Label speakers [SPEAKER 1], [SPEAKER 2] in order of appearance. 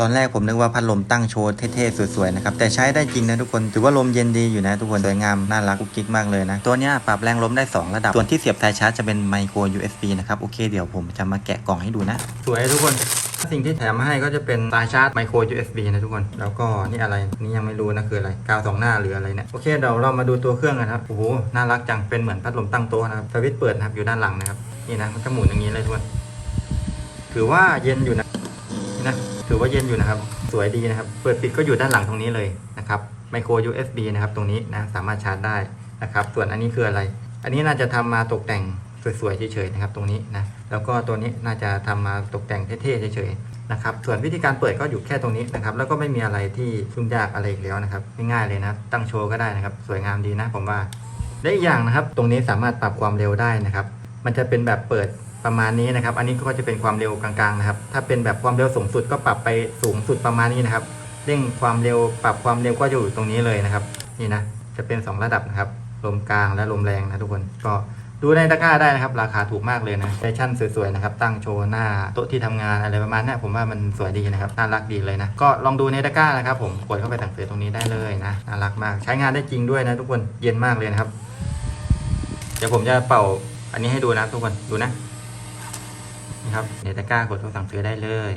[SPEAKER 1] ตอนแรกผมนึกว่าพัดลมตั้งโชว์เท่ๆสวยๆนะครับแต่ใช้ได้จริงนะทุกคนถือว่าลมเย็นดีอยู่นะทุกคนสวยงามน่ารักกุ๊กกิ๊กมากเลยนะตัวนี้ปรับแรงลมได้ 2 ระดับ ส่วนที่เสียบสายชาร์จจะเป็นไมโคร USB นะครับโอเคเดี๋ยวผมจะมาแกะกล่องให้ดูนะ สวยทุกคนสิ่งที่แถมมาให้ก็จะเป็นสายชาร์จไมโคร USB นะทุกคน แล้วก็นี่อะไรนี่ยังไม่รู้นะคืออะไรกาวสองหน้าหรืออะไรเนี่ยโอเคเดี๋ยวเรามาดูตัวเครื่องกันครับโอ้โหน่ารักจังเป็นเหมือนพัดลมตั้งโต๊ะนะครับสวิตช์เปิดนะครับอยู่ด้านหลังนะครับนี่นะมันจะหมุนอย่างนี้เลยทุกคนถือว่าเย็นอยู่นะนะ ถือว่าเย็นอยู่นะครับ สวยดีนะครับ เปิดปิดก็อยู่ด้านหลังตรงนี้เลยนะครับไมโคร USB นะครับตรงนี้นะสามารถชาร์จได้นะครับ ส่วนอันนี้คืออะไร อันนี้น่าจะทำมาตกแต่งสวยๆเฉยๆนะครับ ตรงนี้นะแล้วก็ตัวนี้น่าจะทำมาตกแต่งเท่ๆเฉยๆนะครับ ส่วนวิธีการเปิดก็อยู่แค่ตรงนี้นะครับ แล้วก็ไม่มีอะไรที่ยุ่งยากอะไรอีกแล้วนะครับง่ายๆเลยนะ ตั้งโชว์ก็ได้นะครับ สวยงามดีนะผมว่าและอีกอย่างนะครับ ตรงนี้สามารถปรับความเร็วได้นะครับ มันจะเป็นแบบเปิด ประมาณนี้นะครับ อันนี้ก็จะเป็นความเร็วกลางๆนะครับ ถ้าเป็นแบบความเร็วสูงสุดก็ปรับไปสูงสุดประมาณนี้นะครับ เร่งความเร็วปรับความเร็วก็อยู่ตรงนี้เลยนะครับ นี่นะ จะเป็น 2 ระดับนะครับ ลมกลางและลมแรงนะทุกคน ก็ดูในตะกร้าได้นะครับ ราคาถูกมากเลยนะแฟชั่นสวยๆนะครับ ตั้งโชว์หน้าโต๊ะที่ทำงานอะไรประมาณนี้ผมว่ามันสวยดีนะครับ น่ารักดีเลยนะ ก็ลองดูในตะกร้านะครับ ผมกดเข้าไปสั่งซื้อตรงนี้ได้เลยนะ น่ารักมาก ใช้งานได้จริงด้วยนะทุกคน เย็นมากเลยนะครับ เดี๋ยวผมจะเป่าอันนี้ให้ดูนะทุกคน ดูนะ นี่ครับในตะกร้ากดโทรสั่งซื้อได้เลย